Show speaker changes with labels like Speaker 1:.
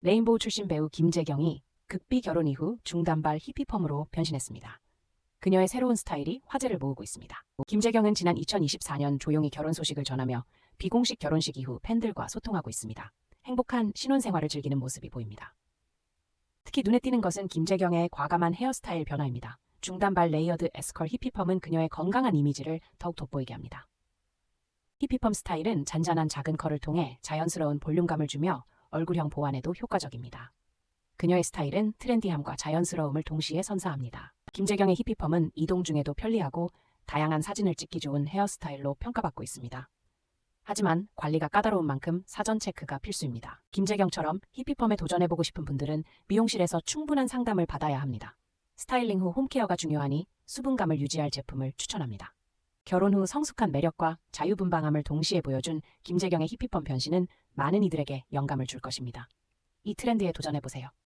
Speaker 1: 레인보우 출신 배우 김재경이 극비 결혼 이후 중단발 히피펌으로 변신했습니다. 그녀의 새로운 스타일이 화제를 모으고 있습니다. 김재경은 지난 2024년 조용히 결혼 소식을 전하며 비공식 결혼식 이후 팬들과 소통하고 있습니다. 행복한 신혼생활을 즐기는 모습이 보입니다. 특히 눈에 띄는 것은 김재경의 과감한 헤어스타일 변화입니다. 중단발 레이어드 에스컬 히피펌은 그녀의 건강한 이미지를 더욱 돋보이게 합니다. 히피펌 스타일은 잔잔한 작은 컬을 통해 자연스러운 볼륨감을 주며 얼굴형 보완에도 효과적입니다. 그녀의 스타일은 트렌디함과 자연스러움을 동시에 선사합니다. 김재경의 히피펌은 이동 중에도 편리하고 다양한 사진을 찍기 좋은 헤어스타일로 평가받고 있습니다. 하지만 관리가 까다로운 만큼 사전 체크가 필수입니다. 김재경처럼 히피펌에 도전해보고 싶은 분들은 미용실에서 충분한 상담을 받아야 합니다. 스타일링 후 홈케어가 중요하니 수분감을 유지할 제품을 추천합니다. 결혼 후 성숙한 매력과 자유분방함을 동시에 보여준 김재경의 히피펌 변신은 많은 이들에게 영감을 줄 것입니다. 이 트렌드에 도전해보세요.